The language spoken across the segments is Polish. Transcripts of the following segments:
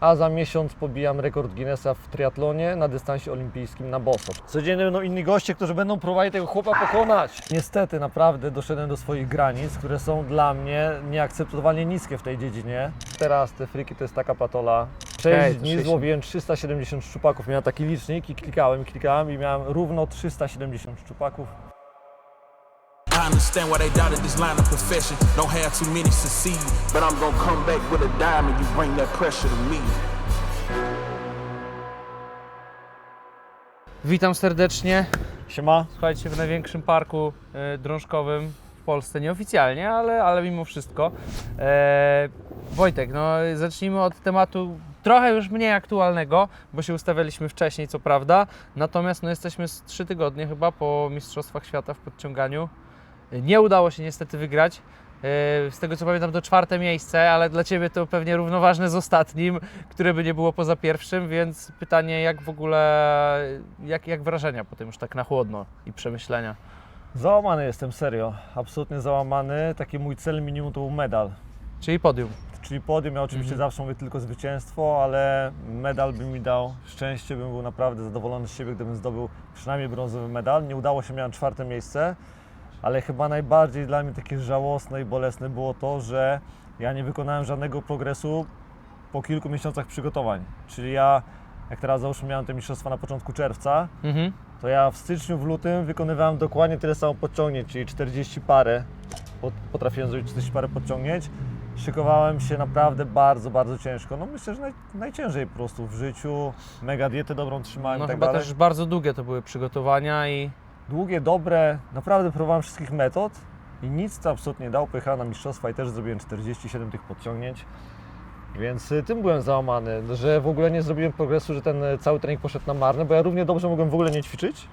a za miesiąc pobijam rekord Guinnessa w triatlonie na dystansie olimpijskim na boso. Codziennie będą inni goście, którzy będą próbowali tego chłopa pokonać. Niestety naprawdę doszedłem do swoich granic, które są dla mnie nieakceptowalnie niskie w tej dziedzinie. Teraz te friki to jest taka patola. 6 Okej, to dni 60. złowiłem 370 szczupaków. Miałem taki licznik i klikałem, klikałem i miałem równo 370 szczupaków. I understand why they doubted this line of profession. Don't have too many succeed, but I'm gonna come back with a diamond. You bring that pressure to me. Witam serdecznie. Siema. Słuchajcie, w największym parku e, drążkowym w Polsce, nieoficjalnie, ale, ale mimo wszystko. E, Wojtek, no zacznijmy od tematu trochę już mniej aktualnego, bo się ustawialiśmy wcześniej, co prawda. Natomiast no, jesteśmy z trzy tygodnie chyba po Mistrzostwach Świata w podciąganiu. Nie udało się niestety wygrać. E, Z tego co pamiętam to czwarte miejsce, ale dla Ciebie to pewnie równoważne z ostatnim, które by nie było poza pierwszym, więc pytanie jak w ogóle, jak, jak wrażenia po tym już tak na chłodno i przemyślenia? Załamany jestem, serio. Absolutnie załamany. Taki mój cel minimum to był medal. Czyli podium. Czyli podium, ja oczywiście Mhm. zawsze mówię tylko zwycięstwo, ale medal by mi dał szczęście, bym był naprawdę zadowolony z siebie, gdybym zdobył przynajmniej brązowy medal. Nie udało się, miałem czwarte miejsce, ale chyba najbardziej dla mnie takie żałosne i bolesne było to, że ja nie wykonałem żadnego progresu po kilku miesiącach przygotowań. Czyli ja, jak teraz załóżmy miałem te mistrzostwa na początku czerwca, Mhm. to ja w styczniu, w lutym wykonywałem dokładnie tyle samo podciągnięć, czyli 40 parę. Pot- Potrafiłem zrobić 40 parę podciągnięć. Szykowałem się naprawdę bardzo, bardzo ciężko. No myślę, że naj, najciężej po prostu w życiu. Mega dietę dobrą trzymałem No i tak chyba dalej. też bardzo długie to były przygotowania i Długie, dobre, naprawdę próbowałem wszystkich metod i nic to absolutnie nie dało. Pojechałem na mistrzostwa i też zrobiłem 47 tych podciągnięć. Więc y, tym byłem załamany, że w ogóle nie zrobiłem progresu, że ten y, cały trening poszedł na marne, bo ja równie dobrze mogłem w ogóle nie ćwiczyć.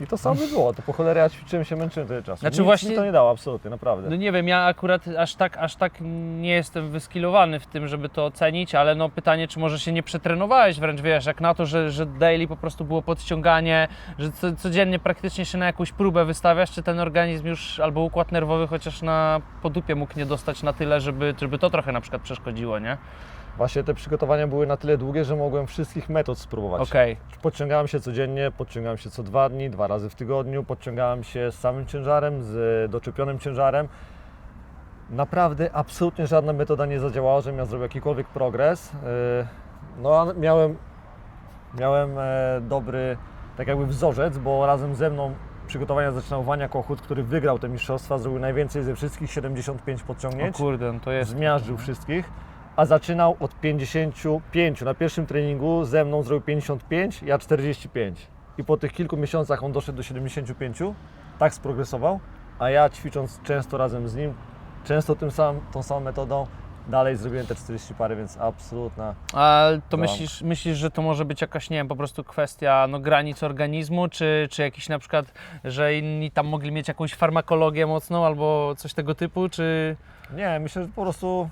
I to samo by było, to po cholerę ja ćwiczyłem się, męczyłem tyle czasu. Znaczy Nic właśnie- mi to nie dało, absolutnie, naprawdę. no nie wiem, ja akurat aż tak, aż tak nie jestem wyskilowany w tym, żeby to ocenić, ale no pytanie, czy może się nie przetrenowałeś wręcz, wiesz, jak na to, że, że daily po prostu było podciąganie, że co, codziennie praktycznie się na jakąś próbę wystawiasz, czy ten organizm już albo układ nerwowy chociaż na podupie mógł nie dostać na tyle, żeby, żeby to trochę na przykład przeszkodziło, nie? Właśnie te przygotowania były na tyle długie, że mogłem wszystkich metod spróbować. Okej. Podciągałem się codziennie, podciągałem się co dwa dni, dwa razy w tygodniu, podciągałem się z samym ciężarem, z doczepionym ciężarem. Naprawdę absolutnie żadna metoda nie zadziałała, żebym ja zrobił jakikolwiek progres. Yy, No a miałem, miałem e, dobry tak jakby wzorzec, bo razem ze mną przygotowania zaczynał Wania Kochut, który wygrał te mistrzostwa, zrobił najwięcej ze wszystkich, 75 O podciągnięć kurde, no to jest... zmiażdżył wszystkich, a zaczynał od 55. Na pierwszym treningu ze mną zrobił 55, ja 45. I po tych kilku miesiącach on doszedł do 75, tak sprogresował, a ja ćwicząc często razem z nim, często tym tą samą metodą, dalej zrobiłem te 40 pary, więc absolutna. A to myślisz, myślisz, że to może być jakaś, nie wiem, po prostu kwestia no, granic organizmu, czy, czy jakiś na przykład, że inni tam mogli mieć jakąś farmakologię mocną albo coś tego typu, czy... Nie, myślę, że po prostu,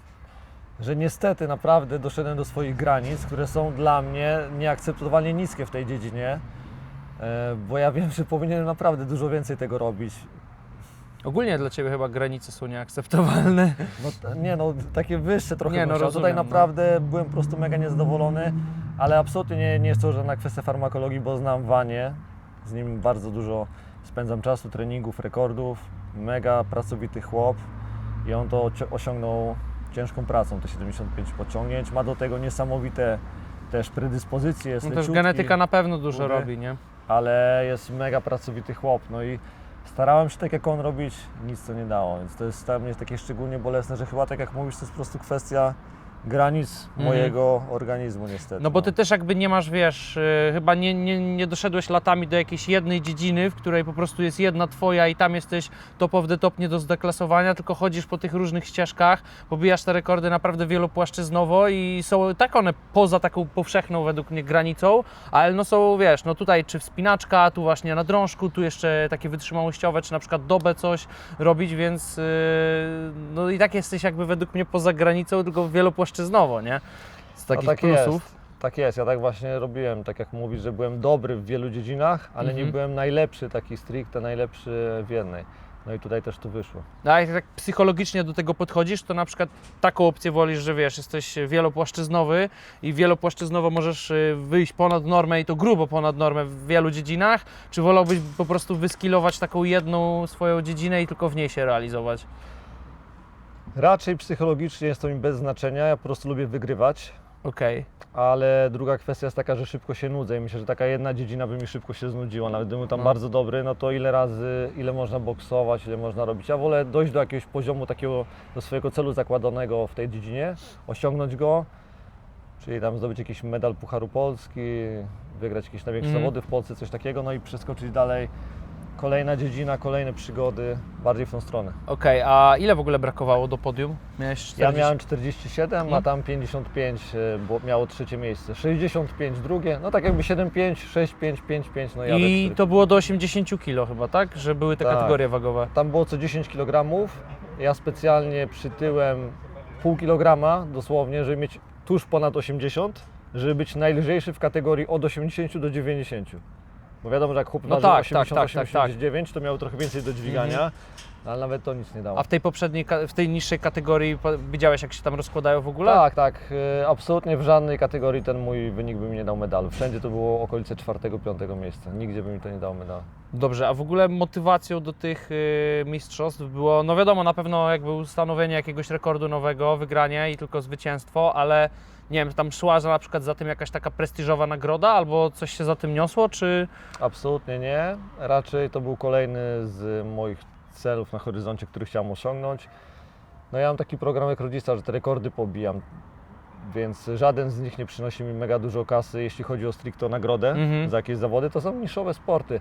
że niestety naprawdę doszedłem do swoich granic, które są dla mnie nieakceptowalnie niskie w tej dziedzinie, e, bo ja wiem, że powinienem naprawdę dużo więcej tego robić. Ogólnie dla Ciebie chyba granice są nieakceptowalne. No, nie no, takie wyższe trochę Nie, no, chciał. Tutaj rozumiem, no. naprawdę byłem po prostu mega niezadowolony, ale absolutnie nie, nie jest to żadna kwestia farmakologii, bo znam Wanie, z nim bardzo dużo spędzam czasu, treningów, rekordów, mega pracowity chłop i on to osiągnął ciężką pracą, te 75 pociągnięć, ma do tego niesamowite też predyspozycje, jest No też leciutki, genetyka na pewno dużo chudy. robi, nie? ale jest mega pracowity chłop, no i starałem się tak jak on robić, nic to nie dało, więc to jest dla mnie takie szczególnie bolesne, że chyba tak jak mówisz, to jest po prostu kwestia granic Mhm. mojego organizmu niestety. No bo Ty też jakby nie masz, wiesz, y, chyba nie, nie, nie doszedłeś latami do jakiejś jednej dziedziny, w której po prostu jest jedna Twoja i tam jesteś top of the top nie do zdeklasowania, tylko chodzisz po tych różnych ścieżkach, pobijasz te rekordy naprawdę wielopłaszczyznowo i są tak one poza taką powszechną według mnie granicą, ale no są, wiesz, no tutaj czy wspinaczka, tu właśnie na drążku, tu jeszcze takie wytrzymałościowe, czy na przykład dobę coś robić, więc yy, no i tak jesteś jakby według mnie poza granicą, tylko wielopłaszczyznowo, nie? Z takich tak plusów. Jest. Tak jest, ja tak właśnie robiłem, tak jak mówisz, że byłem dobry w wielu dziedzinach, ale nie Mhm. byłem najlepszy, taki stricte najlepszy w jednej. No i tutaj też to wyszło. No, A jak tak psychologicznie do tego podchodzisz, to na przykład taką opcję wolisz, że wiesz, jesteś wielopłaszczyznowy i wielopłaszczyznowo możesz y, wyjść ponad normę i to grubo ponad normę w wielu dziedzinach, czy wolałbyś po prostu wyskilować taką jedną swoją dziedzinę i tylko w niej się realizować? Raczej psychologicznie jest to mi bez znaczenia, ja po prostu lubię wygrywać, Okej. ale druga kwestia jest taka, że szybko się nudzę i myślę, że taka jedna dziedzina by mi szybko się znudziła, nawet gdybym był tam No. bardzo dobry, no to ile razy, ile można boksować, ile można robić. Ja wolę dojść do jakiegoś poziomu takiego, do swojego celu zakładanego w tej dziedzinie, osiągnąć go, czyli tam zdobyć jakiś medal Pucharu Polski, wygrać jakieś największe Mhm. zawody w Polsce, coś takiego, no i przeskoczyć dalej. Kolejna dziedzina, kolejne przygody, bardziej w tą stronę. Okej, a ile w ogóle brakowało do podium? Miałeś 40? Ja miałem 47, a Mhm. tam 55 e, było, miało trzecie miejsce. 65 drugie, no tak jakby 7,5, 6,5, 5,5, no jadę I 4. to było do 80 kg chyba, tak? Że były te Tak. kategorie wagowe. Tam było co 10 kg. Ja specjalnie przytyłem pół kilograma dosłownie, żeby mieć tuż ponad 80, żeby być najlżejszy w kategorii od 80 do 90. Bo wiadomo, że jak chłop No tak, 80, tak, tak, tak, tak. 89, to miał trochę więcej do dźwigania, ale nawet to nic nie dało. A w tej poprzedniej, w tej niższej kategorii widziałeś jak się tam rozkładają w ogóle? Tak, tak. e, Absolutnie w żadnej kategorii ten mój wynik by mi nie dał medalu. Wszędzie to było okolice czwartego, piątego miejsca. Nigdzie by mi to nie dało medalu. Dobrze, a w ogóle motywacją do tych y, mistrzostw było, no wiadomo, na pewno jakby ustanowienie jakiegoś rekordu nowego, wygranie i tylko zwycięstwo, ale nie wiem, tam szła za, na przykład za tym jakaś taka prestiżowa nagroda albo coś się za tym niosło, czy... Absolutnie nie. Raczej to był kolejny z moich celów na horyzoncie, który chciałem osiągnąć. No ja mam taki program jak rodzica, że te rekordy pobijam. Więc żaden z nich nie przynosi mi mega dużo kasy, jeśli chodzi o stricte nagrodę Mhm. za jakieś zawody. To są niszowe sporty.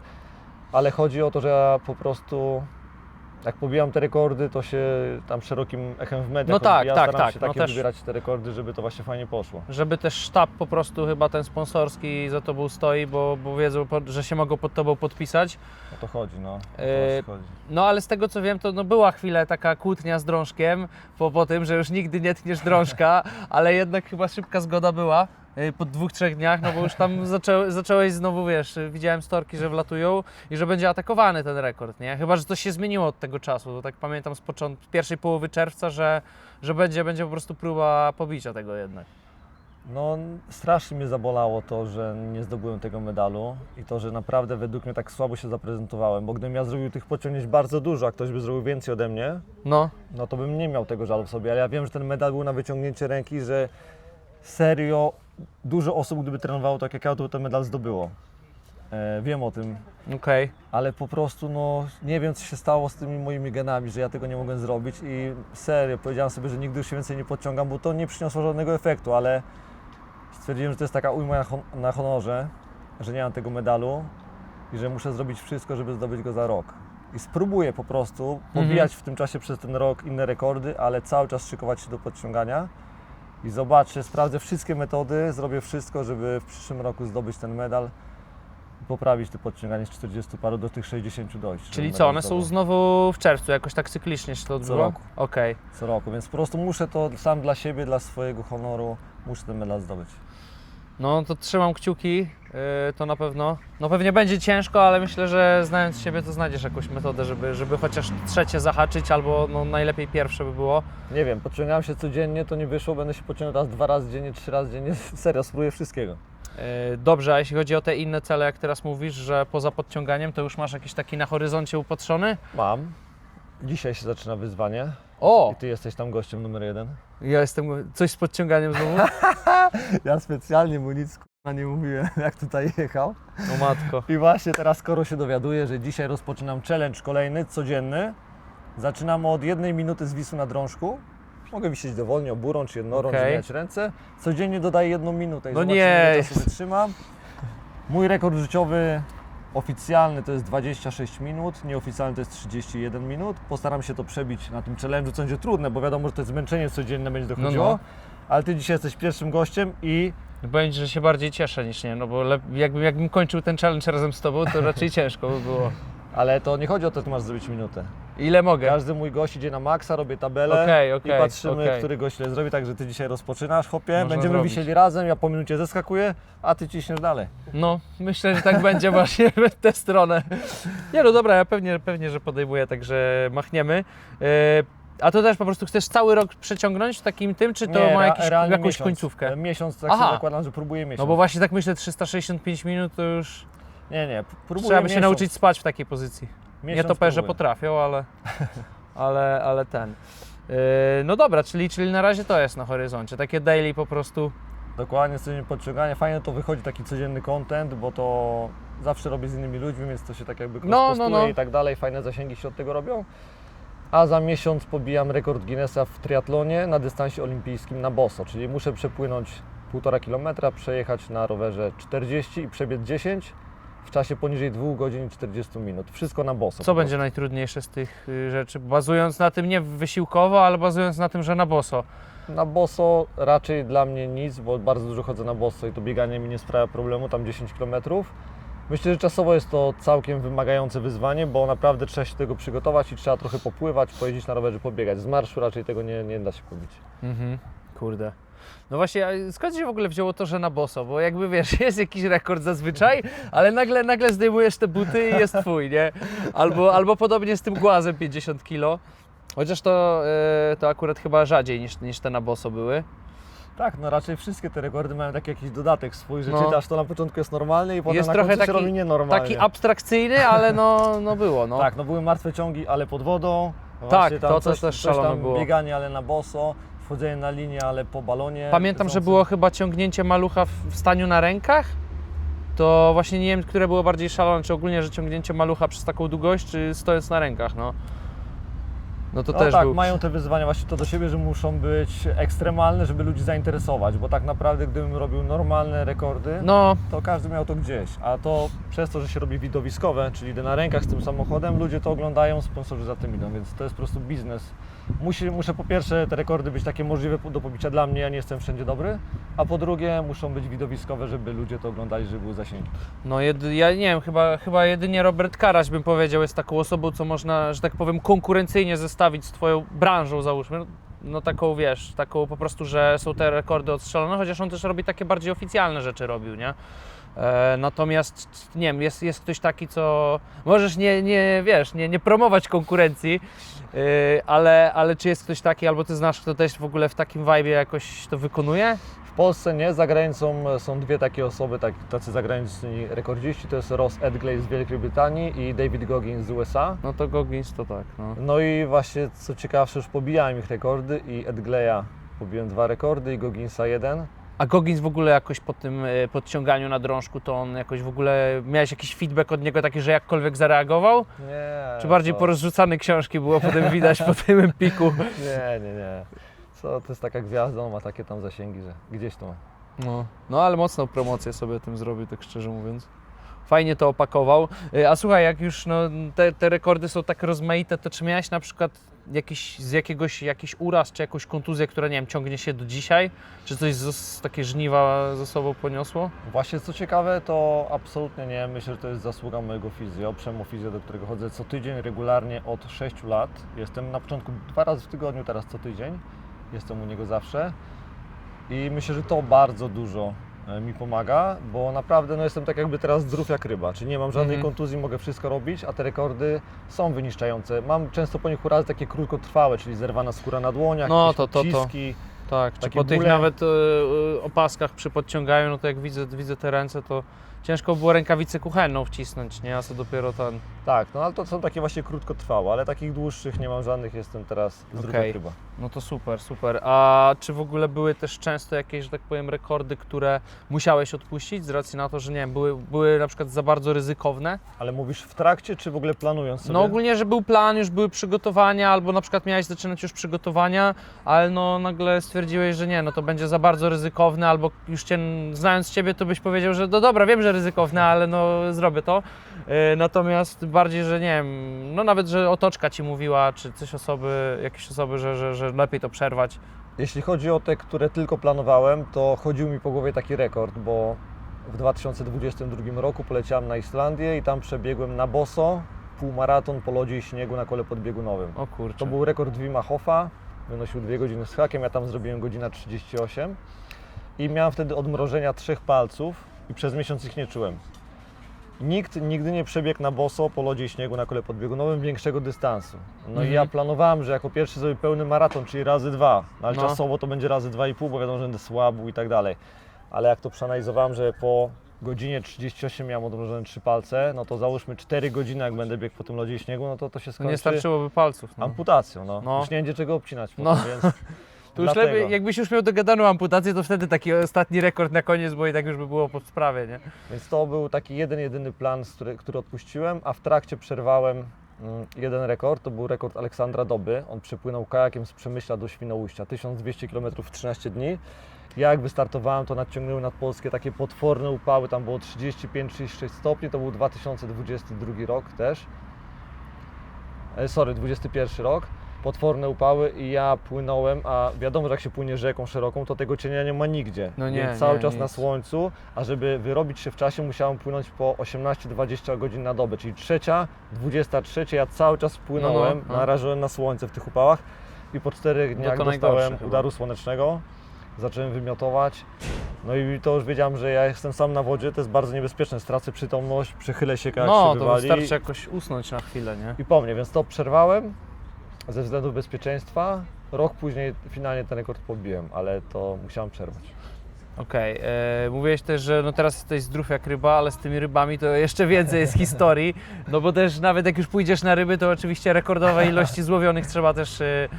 Ale chodzi o to, że ja po prostu jak pobijam te rekordy, to się tam szerokim echem w mediach No tak, odbija. tak, Staram tak, się no takie też- wybierać te rekordy, żeby to właśnie fajnie poszło. Żeby też sztab po prostu chyba ten sponsorski za tobą stoi, bo, bo wiedzą, po- że się mogą pod tobą podpisać. O to chodzi, no. O to Yy, właśnie chodzi. No ale z tego co wiem, to no, była chwilę taka kłótnia z drążkiem po, po tym, że już nigdy nie tniesz drążka, ale jednak chyba szybka zgoda była po dwóch, trzech dniach, no bo już tam zaczę, zacząłeś znowu, wiesz, widziałem storki, że wlatują i że będzie atakowany ten rekord, nie? Chyba, że coś się zmieniło od tego czasu, to tak pamiętam z początku, pierwszej połowy czerwca, że, że będzie, będzie po prostu próba pobicia tego jednak. No, strasznie mnie zabolało to, że nie zdobyłem tego medalu i to, że naprawdę według mnie tak słabo się zaprezentowałem, bo gdybym ja zrobił tych pociągnięć bardzo dużo, a ktoś by zrobił więcej ode mnie, No, no to bym nie miał tego żalu w sobie, ale ja wiem, że ten medal był na wyciągnięcie ręki, że serio dużo osób, gdyby trenowało tak jak ja, to by ten medal zdobyło. E, wiem o tym, okej. ale po prostu no, nie wiem, co się stało z tymi moimi genami, że ja tego nie mogłem zrobić i serio powiedziałem sobie, że nigdy już się więcej nie podciągam, bo to nie przyniosło żadnego efektu, ale stwierdziłem, że to jest taka ujma na, hon- na honorze, że nie mam tego medalu i że muszę zrobić wszystko, żeby zdobyć go za rok. I spróbuję po prostu pobijać w tym czasie przez ten rok inne rekordy, ale cały czas szykować się do podciągania i zobaczę, sprawdzę wszystkie metody, zrobię wszystko, żeby w przyszłym roku zdobyć ten medal i poprawić te podciąganie z 40 paru do tych 60 dojść. Czyli co, one są zdobył. znowu w czerwcu, jakoś tak cyklicznie się to odbyło? roku. Okej. co roku, więc po prostu muszę to sam dla siebie, dla swojego honoru, muszę ten medal zdobyć. No to trzymam kciuki, yy, to na pewno. No pewnie będzie ciężko, ale myślę, że znając siebie, to znajdziesz jakąś metodę, żeby, żeby chociaż trzecie zahaczyć, albo no, najlepiej pierwsze by było. Nie wiem, podciągałem się codziennie, to nie wyszło, będę się podciągał raz, dwa razy dziennie, trzy razy dziennie, serio, spróbuję wszystkiego. Yy, dobrze, a jeśli chodzi o te inne cele, jak teraz mówisz, że poza podciąganiem, to już masz jakiś taki na horyzoncie upatrzony? Mam. Dzisiaj się zaczyna wyzwanie O! i Ty jesteś tam gościem numer jeden. Ja jestem. Coś z podciąganiem znowu? Ja specjalnie mu nic k***a, nie mówiłem, jak tutaj jechał. O matko. I właśnie teraz skoro się dowiaduję, że dzisiaj rozpoczynam challenge kolejny, codzienny. Zaczynamy od jednej minuty zwisu na drążku. Mogę wisieć dowolnie, oburącz, jednorącz, Okej. zmieniać ręce. Codziennie dodaję jedną minutę i No nie. ile czasu wytrzymam. Mój rekord życiowy oficjalny to jest 26 minut, nieoficjalny to jest 31 minut. Postaram się to przebić na tym challenge'u, co będzie trudne, bo wiadomo, że to jest zmęczenie codzienne będzie dochodziło. No, no. Ale Ty dzisiaj jesteś pierwszym gościem i Będzie, że się bardziej cieszę niż nie, no bo jakbym, jakbym kończył ten challenge razem z tobą, to raczej ciężko by było. Ale to nie chodzi o to, że masz zrobić minutę. Ile mogę? Każdy mój gość idzie na maksa, robię tabelę Okej, i patrzymy, okej. który gość ile zrobi, także ty dzisiaj rozpoczynasz, hopie, Można będziemy zrobić. wisieli razem, ja po minucie zeskakuję, a ty ciśniesz dalej. No, myślę, że tak będzie właśnie w tę stronę. Nie no dobra, ja pewnie, pewnie że podejmuję, także machniemy. E, a to też po prostu chcesz cały rok przeciągnąć w takim tym, czy to Nie, ma ra- jakiś, realnie jakąś miesiąc. końcówkę? E, Miesiąc, tak Aha. sobie zakładam, że próbuję miesiąc. No bo właśnie tak myślę, 365 minut to już Nie, nie, p- próbuję trzeba by się miesiąc. nauczyć spać w takiej pozycji. Nie to że potrafią, ale, ale, ale ten. E, no dobra, czyli, czyli na razie to jest na horyzoncie. Takie daily po prostu. Dokładnie, codziennie podciąganie. Fajnie to wychodzi taki codzienny content, bo to zawsze robię z innymi ludźmi, więc to się tak jakby No, no, no, i tak dalej. Fajne zasięgi się od tego robią. A za miesiąc pobijam rekord Guinnessa w triatlonie na dystansie olimpijskim na boso, czyli muszę przepłynąć 1,5 km, przejechać na rowerze 40 i przebiec 10 w czasie poniżej 2 godzin i 40 minut. Wszystko na boso. Co będzie najtrudniejsze z tych y, rzeczy? Bazując na tym nie wysiłkowo, ale bazując na tym, że na boso. Na boso raczej dla mnie nic, bo bardzo dużo chodzę na boso i to bieganie mi nie sprawia problemu, tam 10 km. Myślę, że czasowo jest to całkiem wymagające wyzwanie, bo naprawdę trzeba się do tego przygotować i trzeba trochę popływać, pojeździć na rowerze, pobiegać. Z marszu raczej tego nie, nie da się pobić. Mhm. Kurde. No właśnie, a skąd się w ogóle wzięło to, że na boso? Bo jakby wiesz, jest jakiś rekord zazwyczaj, ale nagle, nagle zdejmujesz te buty i jest twój, nie? Albo, albo podobnie z tym głazem 50 kg. Chociaż to, e, to akurat chyba rzadziej niż, niż te na boso były. Tak, no raczej wszystkie te rekordy mają taki jakiś dodatek swój, że No. czytasz to na początku jest normalnie i potem Jest na trochę końcu taki- się robi nienormalnie. Taki abstrakcyjny, ale no, no było, no. Tak, no były martwe ciągi, ale pod wodą. Tak, Właśnie to- coś, też szalone tam było. bieganie, ale na boso, wchodzenie na linię, ale po balonie. Pamiętam, że było chyba ciągnięcie malucha w w staniu na rękach. To właśnie nie wiem, które było bardziej szalone, czy ogólnie, że ciągnięcie malucha przez taką długość, czy stojąc na rękach, no. No to No też tak, był... mają te wyzwania właśnie to do siebie, że muszą być ekstremalne, żeby ludzi zainteresować, bo tak naprawdę gdybym robił normalne rekordy, No, to każdy miał to gdzieś, a to przez to, że się robi widowiskowe, czyli idę na rękach z tym samochodem, ludzie to oglądają, sponsorzy za tym idą, więc to jest po prostu biznes. Musi, muszę po pierwsze te rekordy być takie możliwe do pobicia dla mnie, ja nie jestem wszędzie dobry, a po drugie muszą być widowiskowe, żeby ludzie to oglądali, żeby były zasięgi. no jedy, ja nie wiem, chyba, chyba jedynie Robert Karaś bym powiedział jest taką osobą, co można, że tak powiem, konkurencyjnie zestawić z twoją branżą, załóżmy. No taką, wiesz, taką po prostu, że są te rekordy odstrzelone, chociaż on też robi takie bardziej oficjalne rzeczy robił, nie? E, natomiast, nie wiem, jest, jest ktoś taki, co możesz nie, nie wiesz, nie, nie promować konkurencji, e, ale, ale czy jest ktoś taki, albo ty znasz, kto też w ogóle w takim vibe jakoś to wykonuje? W Polsce nie, za granicą są dwie takie osoby, tak, tacy zagraniczni rekordziści, to jest Ross Edgley z Wielkiej Brytanii i David Goggins z USA. No to Goggins to tak, no. No i właśnie co ciekawsze, już pobijałem ich rekordy i Edgleya pobiłem dwa rekordy i Gogginsa jeden. A Goggins w ogóle jakoś po tym e, podciąganiu na drążku, to on jakoś w ogóle, miałeś jakiś feedback od niego taki, że jakkolwiek zareagował? Nie. Czy bardziej to- porozrzucane książki było potem widać po tym piku? Nie, nie, nie. Co, to jest taka gwiazda, on ma takie tam zasięgi, że gdzieś to ma. No, no ale mocną promocję sobie tym zrobił, tak szczerze mówiąc. Fajnie to opakował. Y, A słuchaj, jak już no, te, te rekordy są tak rozmaite, to czy miałeś na przykład jakiś, z jakiegoś jakiś uraz, czy jakąś kontuzję, która nie wiem, ciągnie się do dzisiaj? Czy coś z, takie żniwa ze sobą poniosło? Właśnie co ciekawe, to absolutnie nie. Myślę, że to jest zasługa mojego fizjo, Przemo Fizjo, do którego chodzę co tydzień regularnie od 6 lat. Jestem na początku dwa razy w tygodniu, teraz co tydzień. Jestem u niego zawsze. I myślę, że to bardzo dużo mi pomaga, bo naprawdę no, jestem tak jakby teraz zdrów jak ryba, czyli nie mam żadnej Mhm. kontuzji, mogę wszystko robić, a te rekordy są wyniszczające. Mam często po nich urazy takie krótkotrwałe, czyli zerwana skóra na dłoniach, No, to- to- to. odciski. Tak, czy po tych bóle. nawet y, y, opaskach przy podciąganiu, no to jak widzę, widzę te ręce, to ciężko było rękawicę kuchenną wcisnąć, nie? A co dopiero ten... Tak, no ale to są takie właśnie krótkotrwałe, ale takich dłuższych nie mam żadnych, jestem teraz Okej. jak ryba. No to super, super. A czy w ogóle były też często jakieś, że tak powiem, rekordy, które musiałeś odpuścić z racji na to, że nie wiem, były, były na przykład za bardzo ryzykowne? Ale mówisz w trakcie, czy w ogóle planując sobie? No ogólnie, że był plan, już były przygotowania, albo na przykład miałeś zaczynać już przygotowania, ale no nagle stwierdziłeś, że nie, no to będzie za bardzo ryzykowne, albo już cię, znając Ciebie, to byś powiedział, że no dobra, wiem, że ryzykowne, ale no zrobię to. Yy, natomiast bardziej, że nie wiem, no nawet, że otoczka Ci mówiła, czy coś osoby, jakieś osoby, że, że, że lepiej to przerwać. Jeśli chodzi o te, które tylko planowałem, to chodził mi po głowie taki rekord, bo w 2022 roku poleciałem na Islandię i tam przebiegłem na boso półmaraton po lodzie i śniegu na kole podbiegunowym. O kurczę. To był rekord Wima wynosił 2 godziny z hakiem, ja tam zrobiłem godzina 38 i miałem wtedy odmrożenia trzech palców i przez miesiąc ich nie czułem. Nikt nigdy nie przebiegł na boso po lodzie i śniegu na kole podbiegunowym większego dystansu. No i Mhm. ja planowałem, że jako pierwszy zrobię pełny maraton, czyli razy dwa, no, ale No. czasowo to będzie razy dwa i pół, bo wiadomo, że będę słabł i tak dalej. Ale jak to przeanalizowałem, że po godzinie 38 miałem odmrożone trzy palce, no to załóżmy 4 godziny, jak będę biegł po tym lodzie i śniegu, no to to się No skończy nie starczyłoby palców. No. amputacją, no. No. Już nie będzie czego obcinać No. potem, więc To już dlatego. lepiej, jakbyś już miał dogadaną amputację, to wtedy taki ostatni rekord na koniec, bo i tak już by było po sprawie, nie? Więc to był taki jeden, jedyny plan, który, który odpuściłem, a w trakcie przerwałem mm, jeden rekord, to był rekord Aleksandra Doby. On przepłynął kajakiem z Przemyśla do Świnoujścia, 1200 km w 13 dni. Ja jak wystartowałem, to nadciągnęły nad Polskie takie potworne upały, tam było 35-36 stopni, to był 2022 rok też. E, sorry, 21 rok. Potworne upały i ja płynąłem, a wiadomo, że jak się płynie rzeką szeroką, to tego cienia nie ma nigdzie. No nie, Więc cały nie, czas na nic. słońcu, a żeby wyrobić się w czasie, musiałem płynąć po 18-20 godzin na dobę, czyli trzecia, 23, ja cały czas płynąłem, No, no, no. narażyłem na słońce w tych upałach i po czterech dniach to dostałem udaru słonecznego, zacząłem wymiotować, no i to już wiedziałem, że ja jestem sam na wodzie, to jest bardzo niebezpieczne, stracę przytomność, przychylę się, jak No, się to wywali wystarczy jakoś usnąć na chwilę, nie? i po mnie, więc to przerwałem ze względów bezpieczeństwa. Rok później finalnie ten rekord pobiłem, ale to musiałem przerwać. Okej, e, mówiłeś też, że no teraz jesteś zdrów jak ryba, ale z tymi rybami to jeszcze więcej jest historii, no bo też nawet jak już pójdziesz na ryby, to oczywiście rekordowe ilości złowionych trzeba też e,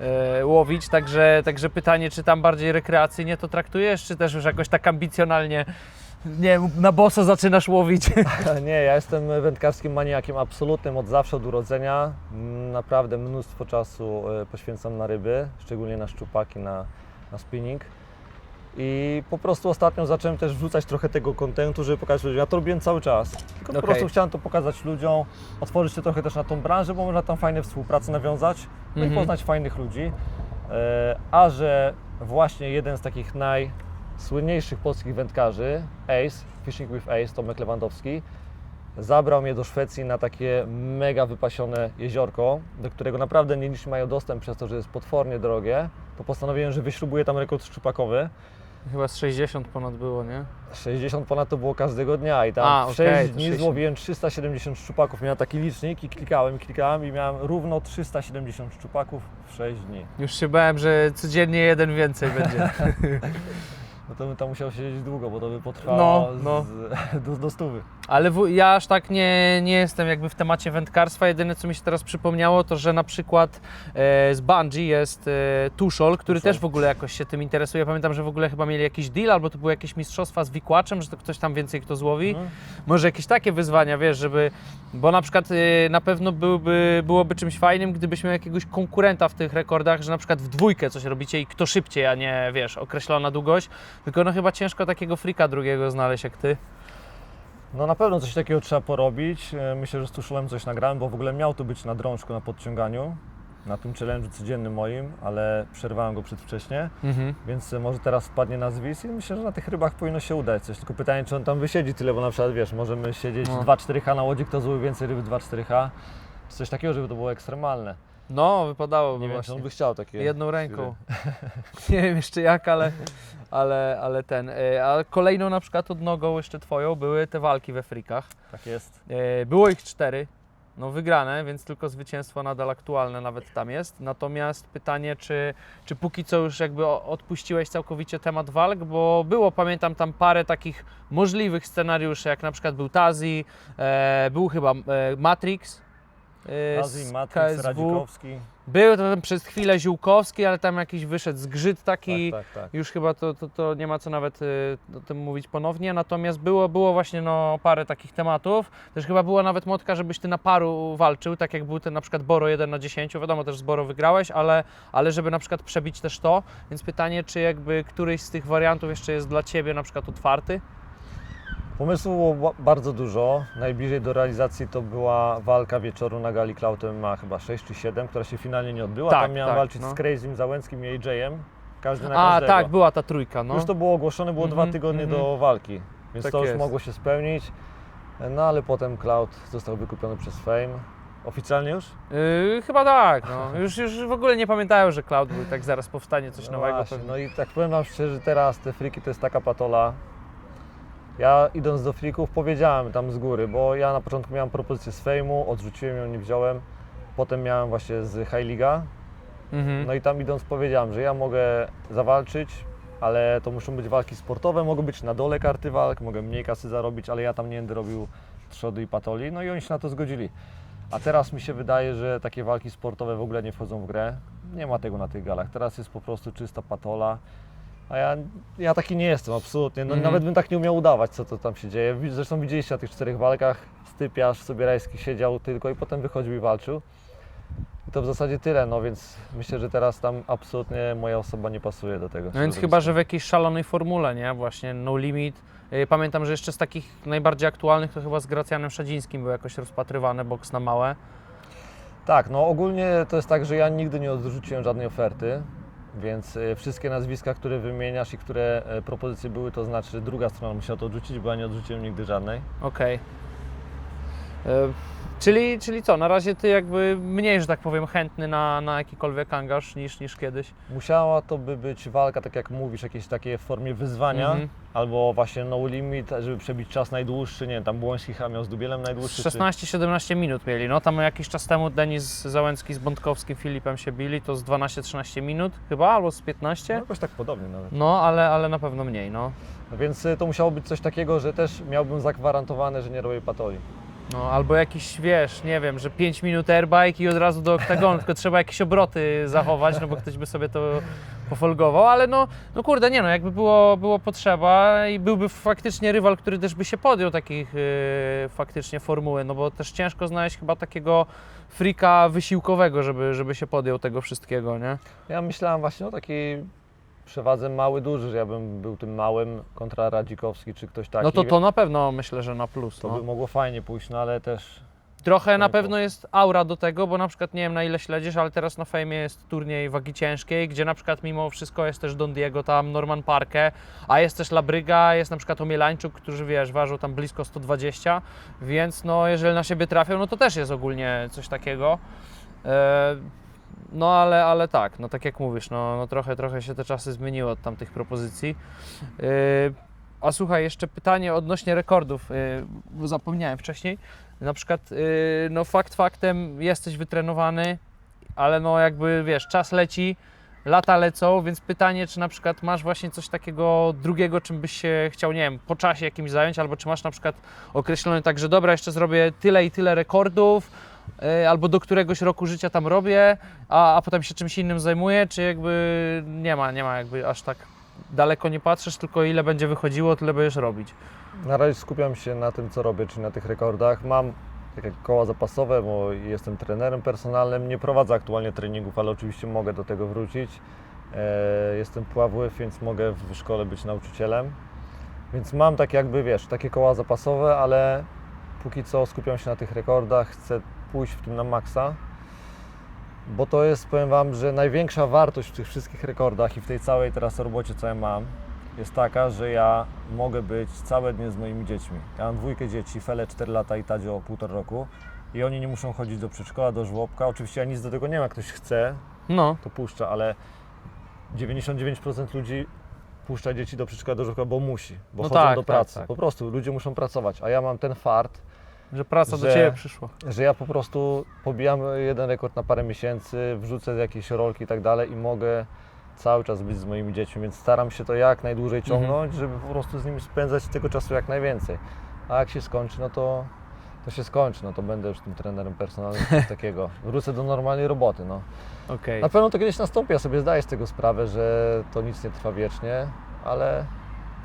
e, łowić, także, także pytanie, czy tam bardziej rekreacyjnie to traktujesz, czy też już jakoś tak ambicjonalnie, nie wiem, na boso zaczynasz łowić? Nie, ja jestem wędkarskim maniakiem absolutnym od zawsze, od urodzenia. Mm, Naprawdę mnóstwo czasu e, poświęcam na ryby, szczególnie na szczupaki, na, na spinning. I po prostu ostatnio zacząłem też wrzucać trochę tego kontentu, żeby pokazać ludziom. Ja to robiłem cały czas. Tylko po Okej. prostu chciałem to pokazać ludziom, otworzyć się trochę też na tą branżę, bo można tam fajne współprace nawiązać, no Mhm. i poznać fajnych ludzi. E, A że właśnie jeden z takich najsłynniejszych polskich wędkarzy, Ace, Fishing with Ace, Tomek Lewandowski, zabrał mnie do Szwecji na takie mega wypasione jeziorko, do którego naprawdę nie liczy mają dostęp przez to, że jest potwornie drogie, to postanowiłem, że wyśrubuję tam rekord szczupakowy. Chyba z 60 ponad było, nie? 60 ponad to było każdego dnia i tam A, w okej, 6 to dni 60. złowiłem 370 szczupaków. Miałem taki licznik i klikałem, klikałem i miałem równo 370 szczupaków w 6 dni. Już się bałem, że codziennie jeden więcej będzie. No to bym tam musiał siedzieć długo, bo to by potrwało No, no. Z, do, do stówy. Ale w, ja aż tak nie, nie jestem jakby w temacie wędkarstwa. Jedyne co mi się teraz przypomniało, to że na przykład e, z Bungie jest e, Tuszol, który Tuszol. też w ogóle jakoś się tym interesuje. Pamiętam, że w ogóle chyba mieli jakiś deal, albo to były jakieś mistrzostwa z wikłaczem, że to ktoś tam więcej kto złowi. Mhm. Może jakieś takie wyzwania, wiesz, żeby. Bo na przykład e, na pewno byłby, byłoby czymś fajnym, gdybyś miał jakiegoś konkurenta w tych rekordach, że na przykład w dwójkę coś robicie i kto szybciej, a nie wiesz, określona długość. Tylko no chyba ciężko takiego frika drugiego znaleźć jak ty. No na pewno coś takiego trzeba porobić. E, Myślę, że z Tuszulem coś nagrałem, bo w ogóle miał tu być na drążku, na podciąganiu, na tym challenge'u codziennym moim, ale przerwałem go przedwcześnie, Mhm. więc e, może teraz wpadnie na zwis i myślę, że na tych rybach powinno się udać coś. Tylko pytanie, czy on tam wysiedzi tyle, bo na przykład, wiesz, możemy siedzieć No. 2-4H na łodzi, kto złowi więcej ryby 2-4H. Czy Coś takiego, żeby to było ekstremalne. No, wypadałoby Nie wiem, czy właśnie. on by chciał takie. Jedną ręką. Nie wiem jeszcze jak, ale, ale, ale ten. E, A kolejną na przykład odnogą jeszcze twoją były te walki we frikach. Tak jest. E, Było ich cztery. No wygrane, więc tylko zwycięstwo nadal aktualne nawet tam jest. Natomiast pytanie, czy, czy póki co już jakby o- odpuściłeś całkowicie temat walk, bo było, pamiętam tam parę takich możliwych scenariuszy, jak na przykład był Tazi, e, był chyba e, Matrix. Z Azji, Matrix. Radzikowski. Był to tam przez chwilę Ziółkowski, ale tam jakiś wyszedł zgrzyt taki. Tak, tak, tak. Już chyba to, to, to nie ma co nawet y, o tym mówić ponownie. Natomiast było, było właśnie no, parę takich tematów. Też chyba była nawet motka, żebyś ty na paru walczył, tak jak był ten na przykład Boro 1 na 10. Wiadomo, też z Boro wygrałeś, ale, ale żeby na przykład przebić też to. Więc pytanie, czy jakby któryś z tych wariantów jeszcze jest dla ciebie na przykład otwarty? Pomysłów było ba- bardzo dużo. Najbliżej do realizacji to była walka wieczoru na gali Cloud ma chyba 6 czy 7, która się finalnie nie odbyła. Tak, Tam miałem tak, walczyć no. z Crazym Załęckim i AJ-em. Każdy na A, każdego. tak, była ta trójka. No. Już to było ogłoszone, było Mhm, dwa tygodnie mhm. do walki, więc Tak to już jest. mogło się spełnić. No ale potem Cloud został wykupiony przez Fame. Oficjalnie już? Yy, chyba tak, no. Już, już w ogóle nie pamiętają, że Cloud był tak zaraz powstanie coś No nowego. właśnie, pewnie. no i tak powiem Wam szczerze, teraz te friki to jest taka patola. Ja idąc do frików powiedziałem tam z góry, bo ja na początku miałem propozycję z Fame'u, odrzuciłem ją, nie wziąłem. Potem miałem właśnie z High Liga. Mhm. No i tam idąc powiedziałem, że ja mogę zawalczyć, ale to muszą być walki sportowe, mogą być na dole karty walk, mogę mniej kasy zarobić, ale ja tam nie będę robił trzody i patoli. No i oni się na to zgodzili. A teraz mi się wydaje, że takie walki sportowe w ogóle nie wchodzą w grę. Nie ma tego na tych galach. Teraz jest po prostu czysta patola. A ja, ja taki nie jestem, absolutnie. No, Mhm. Nawet bym tak nie umiał udawać, co to tam się dzieje. Zresztą widzieliście na tych czterech walkach, Stypiarz, Sobierajski siedział tylko i potem wychodził i walczył. I to w zasadzie tyle, no więc myślę, że teraz tam absolutnie moja osoba nie pasuje do tego. No więc chyba, że w jakiejś szalonej formule, nie? Właśnie No Limit. Yy, Pamiętam, że jeszcze z takich najbardziej aktualnych to chyba z Gracjanem Szadzińskim był jakoś rozpatrywany boks na małe. Tak, no ogólnie to jest tak, że ja nigdy nie odrzuciłem żadnej oferty, więc e, wszystkie nazwiska, które wymieniasz i które e, propozycje były, to znaczy, druga strona musiała to odrzucić, bo ja nie odrzuciłem nigdy żadnej. Okej. Yy, Czyli, czyli co, na razie ty jakby mniej, że tak powiem, chętny na, na jakikolwiek angaż niż, niż kiedyś. Musiała to by być walka, tak jak mówisz, jakieś takie w formie wyzwania, Mhm. albo właśnie no limit, żeby przebić czas najdłuższy, nie wiem, tam Błoński chyba miał z Dubielem najdłuższy. czy- 16-17 minut mieli. No tam jakiś czas temu Denis Załęcki z Bątkowskim Filipem się bili, to z 12-13 minut chyba, albo z No, 15. jakoś tak podobnie nawet. No, ale, ale na pewno mniej, no. No więc y, to musiało być coś takiego, że też miałbym zagwarantowane, że nie robię patoli. No. Albo jakiś, wiesz, nie wiem, że 5 minut airbike i od razu do oktagonu, tylko trzeba jakieś obroty zachować, no bo ktoś by sobie to pofolgował, ale no, no kurde, nie no, jakby było, było potrzeba i byłby faktycznie rywal, który też by się podjął takich yy, faktycznie formuły, no bo też ciężko znaleźć chyba takiego frika wysiłkowego, żeby, żeby się podjął tego wszystkiego, nie? Ja myślałem właśnie o takiej przewadze mały, duży, że ja bym był tym małym kontra Radzikowski czy ktoś taki. No to to na pewno myślę, że na plus. To No. by mogło fajnie pójść, no ale też Trochę na pewno jest aura do tego, bo na przykład nie wiem na ile śledzisz, ale teraz na fejmie jest turniej wagi ciężkiej, gdzie na przykład mimo wszystko jest też Don Diego, tam Norman Parke, a jest też Labryga, jest na przykład Omielańczuk, którzy wiesz, ważą tam blisko 120, więc no jeżeli na siebie trafią, no to też jest ogólnie coś takiego. E, no ale, ale tak, no tak jak mówisz, no, no trochę, trochę się te czasy zmieniły od tamtych propozycji. E, a słuchaj, jeszcze pytanie odnośnie rekordów, bo zapomniałem wcześniej. Na przykład, yy, no fakt faktem, jesteś wytrenowany, ale no jakby wiesz, czas leci, lata lecą, więc pytanie, czy na przykład masz właśnie coś takiego drugiego, czym byś się chciał, nie wiem, po czasie jakimś zająć, albo czy masz na przykład określone tak, że dobra, jeszcze zrobię tyle i tyle rekordów, yy, albo do któregoś roku życia tam robię, a, a potem się czymś innym zajmuję, czy jakby nie ma, nie ma jakby aż tak daleko nie patrzysz, tylko ile będzie wychodziło, tyle będziesz robić. na razie skupiam się na tym, co robię, czyli na tych rekordach. Mam takie koła zapasowe, bo jestem trenerem personalnym. Nie prowadzę aktualnie treningów, ale oczywiście mogę do tego wrócić. E, jestem pławły, więc mogę w szkole być nauczycielem. Więc mam tak jakby, wiesz, takie koła zapasowe, ale póki co skupiam się na tych rekordach. Chcę pójść w tym na maksa. Bo to jest, powiem Wam, że największa wartość w tych wszystkich rekordach i w tej całej teraz robocie, co ja mam, jest taka, że ja mogę być całe dnie z moimi dziećmi. Ja mam dwójkę dzieci, Fele 4 lata i Tadzio półtora roku i oni nie muszą chodzić do przedszkola, do żłobka. Oczywiście ja nic do tego nie ma, jak ktoś chce, No, to puszcza, ale 99% ludzi puszcza dzieci do przedszkola, do żłobka, bo musi, bo No chodzą tak, do tak, pracy. tak. Po prostu ludzie muszą pracować, a ja mam ten fart, że praca do Że- Ciebie przyszła. że ja po prostu pobijam jeden rekord na parę miesięcy, wrzucę jakieś rolki i tak dalej i mogę cały czas być z moimi dziećmi, więc staram się to jak najdłużej Mhm. ciągnąć, żeby po prostu z nimi spędzać tego czasu jak najwięcej. A jak się skończy, no to, to się skończy, no to będę już tym trenerem personalnym, coś takiego. Wrócę do normalnej roboty, no. Okej. Na pewno to kiedyś nastąpi, ja sobie zdaję z tego sprawę, że to nic nie trwa wiecznie, ale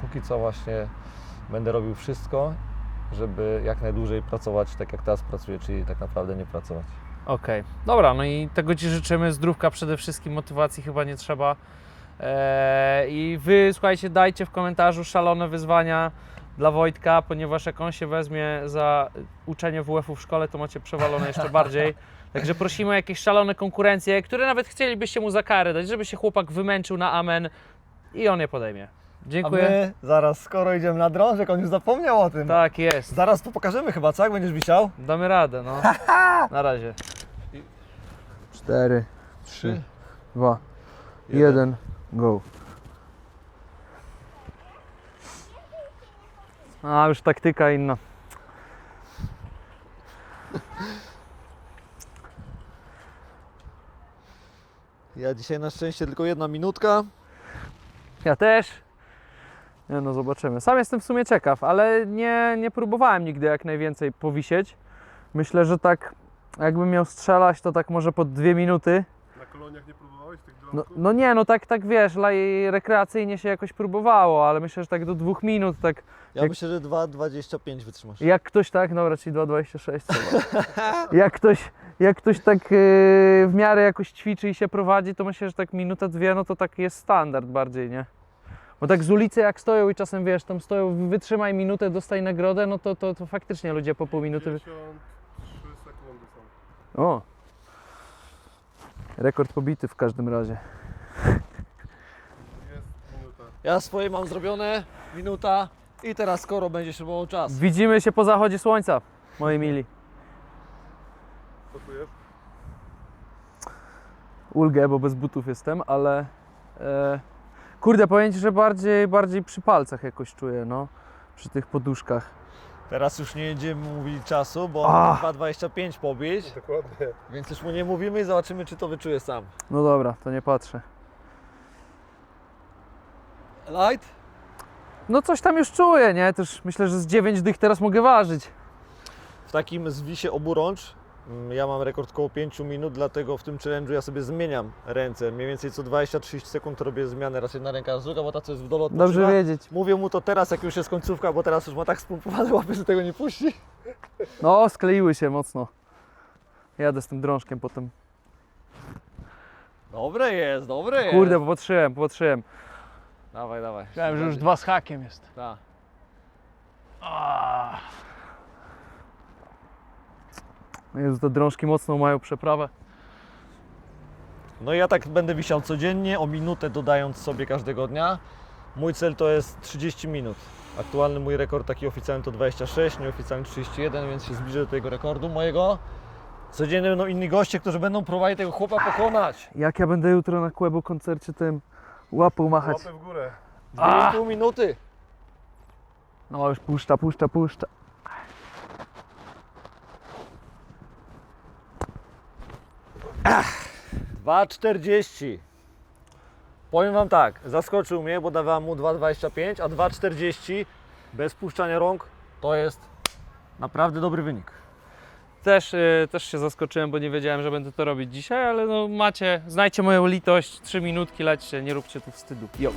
póki co właśnie będę robił wszystko, żeby jak najdłużej pracować tak jak teraz pracuję, czyli tak naprawdę nie pracować. Okej, dobra, no i tego Ci życzymy, zdrówka przede wszystkim, motywacji chyba nie trzeba. Eee, I Wy, słuchajcie, dajcie w komentarzu szalone wyzwania dla Wojtka, ponieważ jak on się weźmie za uczenie WF-u w szkole, to macie przewalone jeszcze bardziej. Także prosimy o jakieś szalone konkurencje, które nawet chcielibyście mu za karę dać, żeby się chłopak wymęczył na amen i on je podejmie. A Dziękuję. my zaraz, skoro idziemy na drążek, on już zapomniał o tym. Tak jest. Zaraz to pokażemy chyba, co? Jak będziesz wisiał? Damy radę, no. Na razie. 4, 3, 2, 1, go. A, już taktyka inna. Ja dzisiaj na szczęście tylko jedna minutka. Ja też. Nie no, zobaczymy. Sam jestem w sumie ciekaw, ale nie, nie próbowałem nigdy jak najwięcej powisieć. Myślę, że tak jakbym miał strzelać, to tak może po dwie minuty. Na koloniach nie próbowałeś tych No, no nie, no tak, tak wiesz, dla jej rekreacyjnie się jakoś próbowało, ale myślę, że tak do dwóch minut, tak Ja Jak- myślę, że 2,25 wytrzymasz. jak ktoś tak, dobra, czyli 2,26 chyba. jak ktoś, jak ktoś tak yy, w miarę jakoś ćwiczy i się prowadzi, to myślę, że tak minuta, dwie, no to tak jest standard bardziej, nie? Bo tak z ulicy jak stoją i czasem wiesz, tam stoją, wytrzymaj minutę, dostaj nagrodę, no to, to, to faktycznie ludzie po pół minuty... 53 sekundy są. O! Rekord pobity w każdym razie. Jest minuta. Ja swoje mam zrobione, minuta i teraz skoro będzie śrubował czas. Widzimy się po zachodzie słońca, moi mili. Co tu jest? ulgę, bo bez butów jestem, ale e, kurde, powiem Ci, że bardziej, bardziej przy palcach jakoś czuję, no, przy tych poduszkach. Teraz już nie będziemy mówić czasu, bo Ach. 2,25 pobić, Dokładnie. więc już mu nie mówimy i zobaczymy, czy to wyczuje sam. No dobra, to nie patrzę. Light? No coś tam już czuję, nie? Też myślę, że z 9 dych teraz mogę ważyć. W takim zwisie oburącz ja mam rekord koło 5 minut, dlatego w tym challenge'u ja sobie zmieniam ręce. Mniej więcej co 20-30 sekund robię zmianę. Raz jedna ręka, raz druga, bo ta co jest w dole Dobrze wiedzieć. Mówię mu to teraz, jak już jest końcówka, bo teraz już ma tak spompowane łapy, że tego nie puści. No, skleiły się mocno. Jadę z tym drążkiem potem. Dobre jest, dobre jest. Kurde, popatrzyłem, popatrzyłem. Dawaj, dawaj. Myślałem, że już dwa z hakiem jest. Tak. Jezu, te drążki mocno mają przeprawę. No i ja tak będę wisiał codziennie, o minutę dodając sobie każdego dnia. Mój cel to jest 30 minut. Aktualny mój rekord taki oficjalny to 26, nieoficjalny 31, więc się zbliżę do tego rekordu mojego. Codziennie będą inni goście, którzy będą próbowali tego chłopa pokonać. Jak ja będę jutro na Kłębu koncercie tym łapą machać. Łapy w górę. 2,5 minuty. No już puszcza, puszcza, puszcza. 2,40. Powiem Wam tak, zaskoczył mnie, bo dawałem mu 2,25, a 2,40 bez puszczania rąk to jest naprawdę dobry wynik. Też, y, też się zaskoczyłem, bo nie wiedziałem, że będę to robić dzisiaj, ale no macie, znajcie moją litość, 3 minutki, lećcie, nie róbcie tu wstydu. Jo.